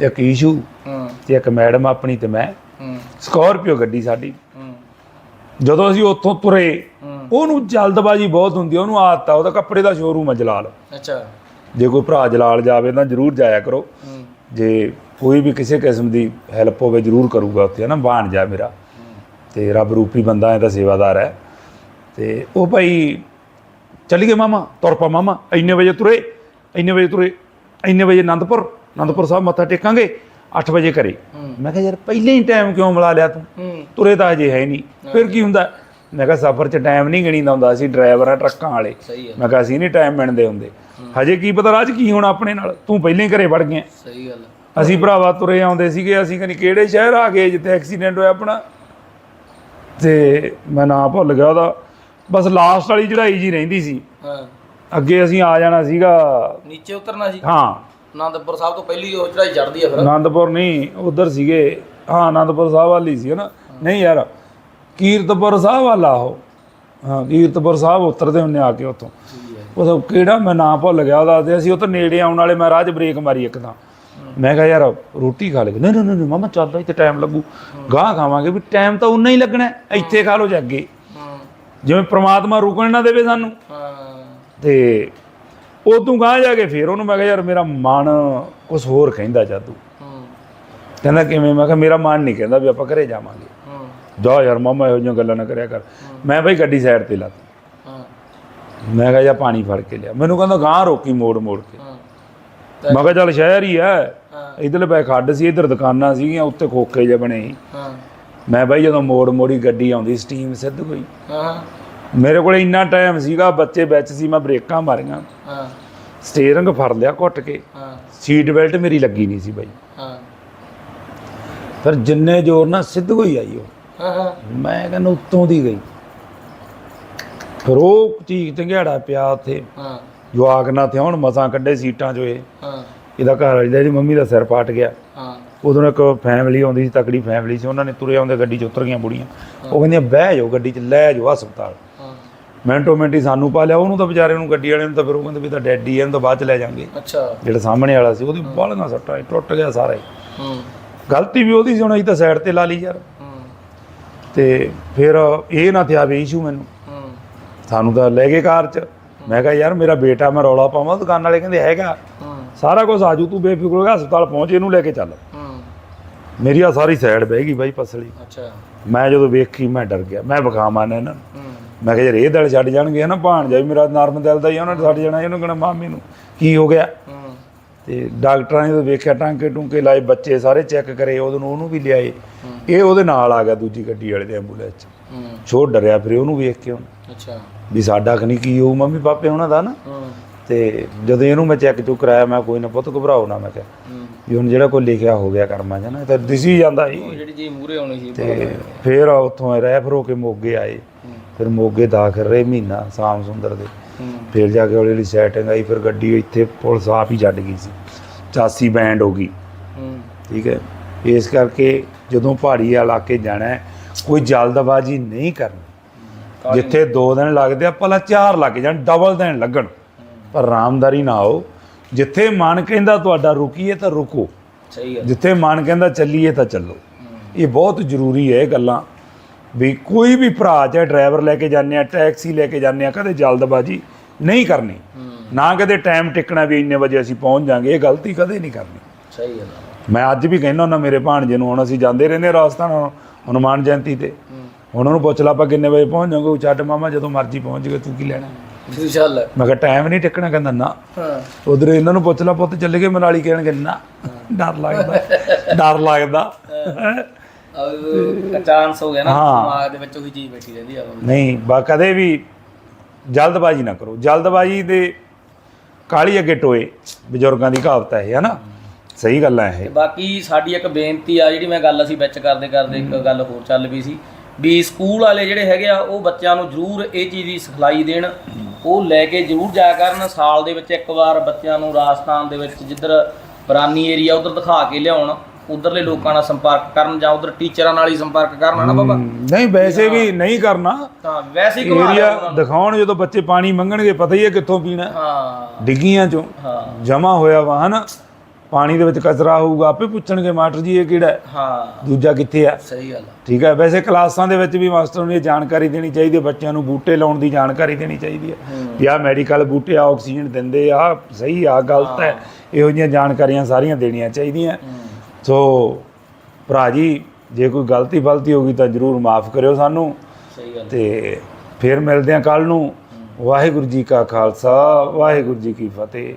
ਇੱਕ ਈਸ਼ੂ ਤੇ ਇੱਕ ਮੈਡਮ ਆਪਣੀ ਤੇ ਮੈਂ। ਸਕਾਰਪੀਓ ਗੱਡੀ ਸਾਡੀ। ਜਦੋਂ ਅਸੀਂ ਉੱਥੋਂ ਤੁਰੇ ਉਹਨੂੰ ਜਲਦਬਾਜ਼ੀ ਬਹੁਤ ਹੁੰਦੀ ਉਹਨੂੰ ਆਦਤ ਆ ਉਹਦਾ ਕੱਪੜੇ ਦਾ ਸ਼ੋਰੂਮ ਆ ਜਲਾਲ। ਅੱਛਾ। ਜੇ ਕੋਈ ਭਰਾ ਜਲਾਲ ਜਾਵੇ ਤਾਂ ਜਰੂਰ ਜਾਇਆ ਕਰੋ। ਜੇ ਕੋਈ ਵੀ ਕਿਸੇ ਕਿਸਮ ਦੀ ਹੈਲਪ ਹੋਵੇ ਜਰੂਰ ਕਰੂਗਾ ਉੱਥੇ ਨਾ ਬਾਣ ਜਾ ਮੇਰਾ। ਤੇ ਰੱਬ ਰੂਪੀ ਬੰਦਾ ਹੈ ਤਾਂ ਸੇਵਾਦਾਰ ਹੈ। ਤੇ ਉਹ ਭਾਈ ਚੱਲੀਏ ਮਾਮਾ ਤੁਰ ਪਾ ਮਾਮਾ ਇੰਨੇ ਵਜੇ ਤੁਰੇ ਇੰਨੇ ਵਜੇ ਤੁਰੇ ਇੰਨੇ ਵਜੇ ਆਨੰਦਪੁਰ ਆਨੰਦਪੁਰ ਸਾਹਿਬ ਮੱਥਾ ਟੇਕਾਂਗੇ 8 ਵਜੇ ਘਰੇ। ਮੈਂ ਕਿਹਾ ਯਾਰ ਪਹਿਲਾਂ ਹੀ ਟਾਈਮ ਕਿਉਂ ਮਿਲਾ ਲਿਆ ਤੂੰ? ਤੁਰੇ ਤਾਂ ਅਜੇ ਹੈ ਨਹੀਂ। ਫਿਰ ਕੀ ਹੁੰਦਾ? ਮੈਂ ਕਿਹਾ ਸਫ਼ਰ 'ਚ ਟਾਈਮ ਨਹੀਂ ਗਣੀਦਾ ਹੁੰਦਾ। ਅਸੀਂ ਡਰਾਈਵਰ ਆ ਟਰੱਕਾਂ ਵਾਲੇ। ਮੈਂ ਕਿਹਾ ਅਸੀਂ ਨਹੀਂ ਟਾਈਮ ਮਿਣਦੇ ਹੁੰਦੇ। ਹਜੇ ਕੀ ਪਤਾ ਰਾਜ ਕੀ ਹੋਣਾ ਆਪਣੇ ਨਾਲ? ਤੂੰ ਪਹਿਲਾਂ ਘਰੇ ਵੜ ਗਿਆ। ਸਹੀ ਗੱਲ ਹੈ। ਅਸੀਂ ਭਰਾਵਾ ਤੁਰੇ ਆਉਂਦੇ ਸੀਗੇ ਅਸੀਂ ਕਹਿੰਦੇ ਕਿਹੜੇ ਸ਼ਹਿਰ ਆ ਗਏ ਜਿੱਥੇ ਐਕਸੀਡੈਂਟ ਹੋਇਆ ਆਪਣਾ? ਤੇ ਮੈਂ ਨਾਂ ਭੁੱਲ ਗਿਆ ਉਹਦਾ। ਬਸ ਲਾਸਟ ਵਾਲੀ ਚੜਾਈ ਜੀ ਰਹਿੰਦੀ ਸੀ। ਹਾਂ। ਅੱਗੇ ਅਸੀਂ ਆ ਜਾਣਾ ਸੀਗਾ। ਨੀਚੇ ਉਤਰਨਾ ਸੀ? ਹਾਂ। ਆਨੰਦਪੁਰ ਸਾਹਿਬ ਤੋਂ ਪਹਿਲੀ ਉਹ ਚੜਾਈ ਚੜਦੀ ਆ ਫਿਰ। ਆਨੰਦਪੁਰ ਨਹੀਂ ਉਧਰ ਸੀਗੇ। ਹਾਂ ਆਨੰਦਪੁਰ ਸਾਹਿਬ ਵਾਲੀ ਸੀ ਹਨਾ। ਨਹੀਂ ਯਾਰ ਕੀਰਤਪੁਰ ਸਾਹਿਬ ਵਾਲਾ ਉਹ। ਹਾਂ ਕੀਰਤਪੁਰ ਸਾਹਿਬ ਉਤਰਦੇ ਹੁੰਨੇ ਆ ਕੇ ਉੱਥੋਂ। ਉਹ ਕਿਹੜਾ ਮੈਂ ਨਾਂ ਭੁੱਲ ਗਿਆ ਉਹਦਾ ਤੇ ਅਸੀਂ ਉਹ ਤੋਂ ਨੇੜੇ ਆਉਣ ਵਾਲੇ ਮੈਂ ਰਾਹ 'ਚ ਬ੍ਰੇਕ ਮਾਰੀ ਇੱਕ ਤਾਂ। ਮੈਂ ਕਿਹਾ ਯਾਰ ਰੋਟੀ ਖਾ ਲੈ ਨਹੀਂ ਨਹੀਂ ਨਹੀਂ ਮਾਮਾ ਚੱਲਦਾ ਇੱਥੇ ਟਾਈਮ ਲੱਗੂ। ਗਾਹ ਖਾਵਾਂਗੇ ਵੀ ਟਾਈਮ ਤਾਂ ਉਨਾ ਹੀ ਲੱਗਣਾ ਇੱਥੇ ਖਾ ਲਓ ਜਾ ਅੱਗੇ। ਜਿਵੇਂ ਪ੍ਰਮਾਤਮਾ ਰੁਕਣ ਨਾ ਦੇਵੇ ਸਾਨੂੰ। ਤੇ ਤੂੰ ਗਾਹ ਜਾ ਕੇ ਫੇਰ ਉਹਨੂੰ ਮੈਂ ਕਿਹਾ ਯਾਰ ਮੇਰਾ ਮਨ ਕੁਝ ਹੋਰ ਕਹਿੰਦਾ ਜਾਦੂ। ਕਹਿੰਦਾ ਕਿਵੇਂ? ਮੈਂ ਕਿਹਾ ਮੇਰਾ ਮਨ ਨਹੀਂ ਕਹਿੰਦਾ ਵੀ ਆਪਾਂ ਘਰੇ ਜਾਵਾਂਗੇ। ਜਾ ਯਾਰ ਮਾਮਾ ਇਹੋ ਜਿਹੀਆਂ ਗੱਲਾਂ ਨਾ ਕਰਿਆ ਕਰ। ਮੈਂ ਬਈ ਗੱਡੀ ਸਾਈਡ ਤੇ ਲਾਤੀ। ਮੈਂ ਕਿਹਾ ਜਾ ਪਾਣੀ ਫੜ ਕੇ ਲਿਆ। ਮੈਨੂੰ ਕਹਿੰਦਾ ਗਾਂ ਰੋਕੀ ਮੋੜ ਮੋੜ ਕੇ। ਮੈਂ ਕਿਹਾ ਚੱਲ ਸ਼ਹਿਰ ਹੀ ਹਾਂ। ਇਧਰਲੇ ਪੈ ਖੱਡ ਸੀ ਇਧਰ ਦੁਕਾਨਾਂ ਸੀਗੀਆਂ ਉੱਤੇ ਖੋਖੇ ਜਿਹੇ ਬਣੇ ਹਾਂ। ਮੈਂ ਬਾਈ ਜਦੋਂ ਮੋੜ ਮੋੜੀ ਗੱਡੀ ਆਉਂਦੀ ਸਟੀਮ ਸਿੱਧ ਕੋਈ ਹਾਂ। ਮੇਰੇ ਕੋਲ ਇੰਨਾ ਟਾਈਮ ਸੀਗਾ ਬੱਚੇ ਵਿੱਚ ਸੀ ਮੈਂ ਬ੍ਰੇਕਾਂ ਮਾਰੀਆਂ। ਹਾਂ। ਸਟੀਅਰਿੰਗ ਫੜ ਲਿਆ ਘੁੱਟ ਕੇ। ਹਾਂ। ਸੀਟ ਬੈਲਟ ਮੇਰੀ ਲੱਗੀ ਨਹੀਂ ਸੀ ਬਾਈ। ਹਾਂ। ਫਿਰ ਜਿੰਨੇ ਜ਼ੋਰ ਨਾਲ ਸਿੱਧ ਕੋਈ ਆਈ ਉਹ। ਹਾਂ ਹਾਂ। ਮੈਂ ਕਹਿੰਦਾ ਉੱਤੋਂ ਦੀ ਗਈ। ਫਿਰ ਉਹ ਚੀਕ ਚੰਗਿਆੜਾ ਪਿਆ ਉੱਥੇ। ਹਾਂ। ਜਵਾਕ ਨਾ ਤੇ ਹੁਣ ਮਸਾਂ ਕੱਢੇ ਸੀਟਾਂ 'ਚੋਂ ਇਹ। ਹਾਂ। ਇਹਦਾ ਘਰ ਵਾਲੀ ਦਾ ਇਹਦੀ ਮੰਮੀ ਦਾ ਸਿਰ ਪਾਟ ਗਿਆ। ਹਾਂ। ਉਦੋਂ ਇੱਕ ਫੈਮਿਲੀ ਆਉਂਦੀ ਸੀ ਤਕੜੀ ਫੈਮਿਲੀ ਸੀ। ਉਹਨਾਂ ਨੇ ਤੁਰੇ ਆਉਂਦੇ ਗੱਡੀ 'ਚ ਉਤਰ ਗਈਆਂ ਬੁੜੀਆਂ। ਉਹ ਕਹਿੰਦੀਆਂ ਬਹਿ ਜਾਓ ਗੱਡੀ 'ਚ ਲੈ ਜਾਓ ਹਸਪਤਾਲ। ਹਾਂ ਮਿੰਟੋ ਮਿੰਟ ਹੀ ਸਾਨੂੰ ਪਾ ਲਿਆ। ਉਹਨੂੰ ਤਾਂ ਵਿਚਾਰੇ ਨੂੰ ਗੱਡੀ ਵਾਲੇ ਨੂੰ ਤਾਂ ਫਿਰ ਉਹ ਕਹਿੰਦੇ ਵੀ ਤਾਂ ਡੈਡੀ ਇਹਨੂੰ ਤਾਂ ਬਾਅਦ 'ਚ ਲੈ ਜਾਾਂਗੇ। ਅੱਛਾ। ਜਿਹੜਾ ਸਾਹਮਣੇ ਵਾਲਾ ਸੀ ਉਹਦੀ ਬਾਲੀਆਂ ਸੱਟਾਂ ਟੁੱਟ ਗਿਆ ਸਾਰਾ ਹੀ। ਹੂੰ। ਗਲਤੀ ਵੀ ਉਹਦੀ ਸੀ ਹੁਣ ਅਸੀਂ ਤਾਂ ਸਾਈਡ ਤੇ ਲਾ ਲਈ ਯਾਰ। ਹੂੰ। ਤੇ ਫਿਰ ਇਹ ਨਾ ਥਿਆ ਵੀ ਇਸ਼ੂ ਮੈਨੂੰ। ਹੂੰ। ਸਾਨੂੰ ਤਾਂ ਲੈ ਗਏ ਕਾਰ 'ਚ। ਮੈਂ ਕਿਹਾ ਯਾਰ ਮੇਰਾ ਬੇਟਾ ਮੈਂ ਰੌਲਾ ਪਾਵਾਂ ਦੁਕਾਨ ਵਾਲੇ ਕਹਿੰਦੇ ਹੈਗਾ। ਹੂੰ। ਸਾਰਾ ਕੁਝ ਆਜੂ ਤੂੰ ਬੇਫਿਕਰ ਹੋ ਹਸਪਤਾਲ ਪਹੁੰਚ ਇਹਨੂੰ ਲੈ ਕੇ ਚੱਲ। ਹੂੰ। ਮੇਰੀ ਆ ਸਾਰੀ ਸਾਈਡ ਬਹਿ ਗਈ ਬਾਈ ਪਸਲੀ। ਅੱਛਾ। ਮੈਂ ਜਦੋਂ ਵੇਖੀ ਮੈਂ ਡਰ ਗਿਆ। ਮੈਂ ਵਿਖਾਵਾਂ ਨੇ ਇਹਨਾਂ ਨੂੰ। ਹੂੰ। ਮੈਂ ਕਿਹਾ ਯਾਰ ਇਹ ਦਿਲ ਛੱਡ ਜਾਣਗੇ ਨਾ ਭਾਣ ਜਾਈ ਮੇਰਾ ਨਰਮ ਦਿਲ ਦਾ ਹੀ ਆ, ਉਹਨਾਂ ਨੇ ਛੱਡ ਜਾਣਾ ਇਹਨੂੰ ਕਹਣਾ ਮਾਮੀ ਨੂੰ ਕੀ ਹੋ ਗਿਆ? ਤੇ ਡਾਕਟਰਾਂ ਨੇ ਜਦੋਂ ਵੇਖਿਆ ਟਾਂਕੇ ਟੂੰਕੇ ਲਾਏ ਬੱਚੇ ਸਾਰੇ ਚੈੱਕ ਕਰੇ ਉਦੋਂ ਨੂੰ ਉਹਨੂੰ ਵੀ ਲਿਆਏ। ਇਹ ਉਹਦੇ ਨਾਲ ਆ ਗਿਆ ਦੂਜੀ ਗੱਡੀ ਵਾਲੇ ਦੇ ਐਂਬੂਲੈਂਸ 'ਚ। ਹੂੰ ਛੋਟ ਡਰਿਆ ਫਿਰ ਉਹਨੂੰ ਵੇਖ ਕੇ ਉਹਨੂੰ। ਅੱਛਾ। ਵੀ ਸਾਡਾ ਖਨੀ ਕੀ ਹੋਊ ਮੰਮੀ ਪਾਪੇ ਉਹਨਾਂ ਦਾ ਨਾ। ਹੂੰ। ਤੇ ਜਦੋਂ ਇਹਨੂੰ ਮੈਂ ਚੈੱਕ ਚੁੱਕ ਕਰਾਇਆ ਮੈਂ ਕੋਈ ਨਾ ਪੁੱਤ ਘਬਰਾਓ ਨਾ ਮੈਂ ਕਿਹਾ। ਹੂੰ। ਵੀ ਹੁਣ ਜਿਹੜਾ ਕੋਈ ਲਿਖਿਆ ਹੋ ਗਿਆ ਕਰਮਾਂ 'ਚ ਨਾ ਤਾਂ ਦਿਸੀ ਜਾਂਦਾ ਸੀ। ਉਹ ਜਿਹੜੀ ਜੀ ਮੂਰੇ ਆਉਣੀ ਸੀ ਤੇ ਫਿਰ ਉੱਥੋਂ ਰੈਫਰ ਹੋ ਕੇ ਮੋਗੇ ਆਏ। ਹੂੰ। ਫਿਰ ਮੋਗੇ ਦਾਖਲ ਰਹੇ ਮਹੀਨਾ ਸਾਮ ਸੁੰਦਰ ਦੇ। ਹੂੰ। ਫਿਰ ਜਾ ਕੇ ਹੌਲੀ ਹੌਲੀ ਸੈਟਿੰਗ ਆਈ ਫਿਰ ਗੱਡੀ ਇੱਥੇ ਪੁਲਿਸ ਆਪ ਹੀ ਛੱਡ ਗਈ ਸੀ। ਚਾਸੀ ਬੈਂਡ ਹੋ ਗਈ। ਹੂੰ। ਠੀਕ ਹੈ? ਇਸ ਕਰਕੇ ਜਦੋਂ ਪਹਾੜੀ ਇਲਾਕੇ ਜਾਣਾ ਹੈ, ਕੋਈ ਜਲਦਬਾਜ਼ੀ ਨਹੀਂ ਕਰਨੀ। ਜਿੱਥੇ 2 ਦਿਨ ਲੱਗਦੇ ਆ ਭਲਾ 4 ਲੱਗ ਜਾਣ ਡਬਲ ਦਿਨ ਲੱਗਣ। ਪਰ ਰਾਮਦਾਰੀ ਨਾ ਆਓ। ਜਿੱਥੇ ਮਨ ਕਹਿੰਦਾ ਤੁਹਾਡਾ ਰੁਕੀਏ ਤਾਂ ਰੁਕੋ। ਸਹੀ ਗੱਲ। ਜਿੱਥੇ ਮਨ ਕਹਿੰਦਾ ਚੱਲੀਏ ਤਾਂ ਚੱਲੋ। ਇਹ ਬਹੁਤ ਜ਼ਰੂਰੀ ਹੈ ਇਹ ਗੱਲਾਂ। ਵੀ ਕੋਈ ਵੀ ਭਰਾ ਚਾਹੇ ਡਰਾਈਵਰ ਲੈ ਕੇ ਜਾਂਦੇ ਆ ਟੈਕਸੀ ਲੈ ਕੇ ਜਾਂਦੇ ਆ ਕਦੇ ਜਲਦਬਾਜ਼ੀ ਨਹੀਂ ਕਰਨੀ। ਨਾ ਕਦੇ ਟਾਈਮ ਟਿਕਣਾ ਵੀ ਇੰਨੇ ਵਜੇ ਅਸੀਂ ਪਹੁੰਚ ਜਾਾਂਗੇ ਇਹ ਗਲਤੀ ਕਦੇ ਨਹੀਂ ਕਰਨੀ। ਸਹੀ ਗੱਲ। ਮੈਂ ਅੱਜ ਵੀ ਕਹਿੰਦਾ ਹੁੰਦਾ ਮੇਰੇ ਭਾਣਜੇ ਨੂੰ ਹੁਣ ਅਸੀਂ ਜਾਂਦੇ ਰਹਿੰਦੇ ਰਾਜਸਥਾਨ ਹਨੂਮਾਨ ਜਯੰਤੀ ਤੇ। ਹੁਣ ਉਹਨੂੰ ਪੁੱਛ ਲਾ ਆਪਾਂ ਕਿੰਨੇ ਵਜੇ ਪਹੁੰਚ ਜਾਵਾਂਗੇ ਉਹ ਛੱਡ ਮਾਮਾ ਜਦੋਂ ਮਰਜ਼ੀ ਪਹੁੰਚ ਗਏ ਤੂੰ ਕੀ ਲੈਣਾ? ਚੱਲ। ਮੈਂ ਕਿਹਾ ਟਾਈਮ ਨਹੀਂ ਟਿਕਣਾ ਕਹਿੰਦਾ ਨਾ। ਹਾਂ। ਉਧਰ ਇਹਨਾਂ ਨੂੰ ਪੁੱਛ ਲਾ ਪੁੱਤ ਚੱਲੇ ਗਏ ਮਨਾਲੀ ਕਹਿਣਗੇ ਨਾ। ਡਰ ਲੱਗਦਾ ਡਰ ਲੱਗਦਾ। ਆ ਚਾਂਸ ਹੋ ਗਿਆ ਨਾ ਹਾਂ। ਦਿਮਾਗ ਦੇ ਵਿੱਚ ਉਹੀ ਚੀਜ਼ ਬੈਠੀ ਰਹਿੰਦੀ ਆ ਨਹੀਂ ਬਾ ਕਦੇ ਵੀ ਜਲਦਬਾਜ਼ੀ ਨਾ ਕਰੋ। ਜਲਦਬਾਜ਼ੀ ਦੇ ਕਾਲੀ ਅੱਗੇ ਟੋਏ ਬਜ਼ੁਰਗਾਂ ਦੀ ਕਹਾਵਤ ਹੈ ਇਹ ਹਨਾ? ਸਹੀ ਗੱਲ ਹੈ ਤੇ ਇਹ ਬਾਕੀ ਸਾਡੀ ਇੱਕ ਬੇਨਤੀ ਆ ਜਿਹੜੀ ਮੈਂ ਗੱਲ ਅਸੀਂ ਵਿੱਚ ਕਰਦੇ ਕਰਦੇ ਇੱਕ ਗੱਲ ਹੋਰ ਚੱਲ ਪਈ ਸੀ ਵੀ ਸਕੂਲ ਵਾਲੇ ਜਿਹੜੇ ਹੈਗੇ ਆ ਉਹ ਬੱਚਿਆਂ ਨੂੰ ਜ਼ਰੂਰ ਇਹ ਚੀਜ਼ ਦੀ ਸਿਖਲਾਈ ਦੇਣ। ਉਹ ਲੈ ਕੇ ਜ਼ਰੂਰ ਜਾਇਆ ਕਰਨ। ਸਾਲ ਦੇ ਵਿੱਚ ਇੱਕ ਵਾਰ ਬੱਚਿਆਂ ਨੂੰ ਰਾਜਸਥਾਨ ਦੇ ਵਿੱਚ ਜਿੱਧਰ ਬਰਾਨੀ ਏਰੀਆ ਉਧਰ ਦਿਖਾ ਕੇ ਲਿਆਉਣ। ਉਧਰਲੇ ਲੋਕਾਂ ਨਾਲ ਸੰਪਰਕ ਕਰਨ ਜਾਂ ਉਧਰ ਟੀਚਰਾਂ ਨਾਲ ਹੀ ਸੰਪਰਕ ਕਰਨ ਨਾ ਬਾਬਾ? ਨਹੀਂ ਵੈਸੇ ਵੀ ਨਹੀਂ ਕਰਨਾ। ਤਾਂ ਵੈਸੇ ਹੀ ਘੁਮਾ ਲਿਆਓ ਏਰੀਆ ਉਹਨਾਂ ਨੂੰ। ਦਿਖਾਉਣ ਜਦੋਂ ਬੱਚੇ ਪਾਣੀ ਮੰਗਣਗੇ ਪਤਾ ਹੀ ਹੈ ਕਿੱਥੋਂ ਪੀਣਾ। ਹਾਂ। ਡਿੱਗੀਆਂ ਚੋਂ। ਹਾਂ। ਜਮਾ ਹੋਇਆ ਵਾ ਹਨਾ? ਪਾਣੀ ਦੇ ਵਿੱਚ ਕਚਰਾ ਹੋਊਗਾ ਆਪੇ ਪੁੱਛਣਗੇ ਮਾਸਟਰ ਜੀ ਇਹ ਕਿਹੜਾ ਹੈ? ਹਾਂ। ਦੂਜਾ ਕਿੱਥੇ ਆ? ਸਹੀ ਗੱਲ ਆ। ਠੀਕ ਹੈ ਵੈਸੇ ਕਲਾਸਾਂ ਦੇ ਵਿੱਚ ਵੀ ਮਾਸਟਰ ਨੂੰ ਇਹ ਜਾਣਕਾਰੀ ਦੇਣੀ ਚਾਹੀਦੀ ਹੈ ਬੱਚਿਆਂ ਨੂੰ ਬੂਟੇ ਲਾਉਣ ਦੀ ਜਾਣਕਾਰੀ ਦੇਣੀ ਚਾਹੀਦੀ ਹੈ। ਵੀ ਆਹ ਮੈਡੀਕਲ ਬੂਟੇ ਆ ਆਕਸੀਜਨ ਦਿੰਦੇ ਆ ਸਹੀ ਆ ਗਲਤ ਹੈ। ਇਹੋ ਜਿਹੀਆਂ ਜਾਣਕਾਰੀਆਂ ਸਾਰੀਆਂ ਦੇਣੀਆਂ ਚਾਹੀਦੀਆਂ। ਸੋ ਭਰਾ ਜੀ ਜੇ ਕੋਈ ਗਲਤੀ ਫਲਤੀ ਹੋ ਗਈ ਤਾਂ ਜਰੂਰ ਮਾਫ ਕਰਿਓ ਸਾਨੂੰ। ਸਹੀ ਗੱਲ ਤੇ ਫਿਰ ਮਿਲਦੇ ਹਾਂ ਕੱਲ ਨੂੰ। ਵਾਹਿਗੁਰੂ ਜੀ ਕਾ ਖਾਲਸਾ ਵਾਹਿਗੁਰੂ ਜੀ ਕੀ ਫਤਿਹ।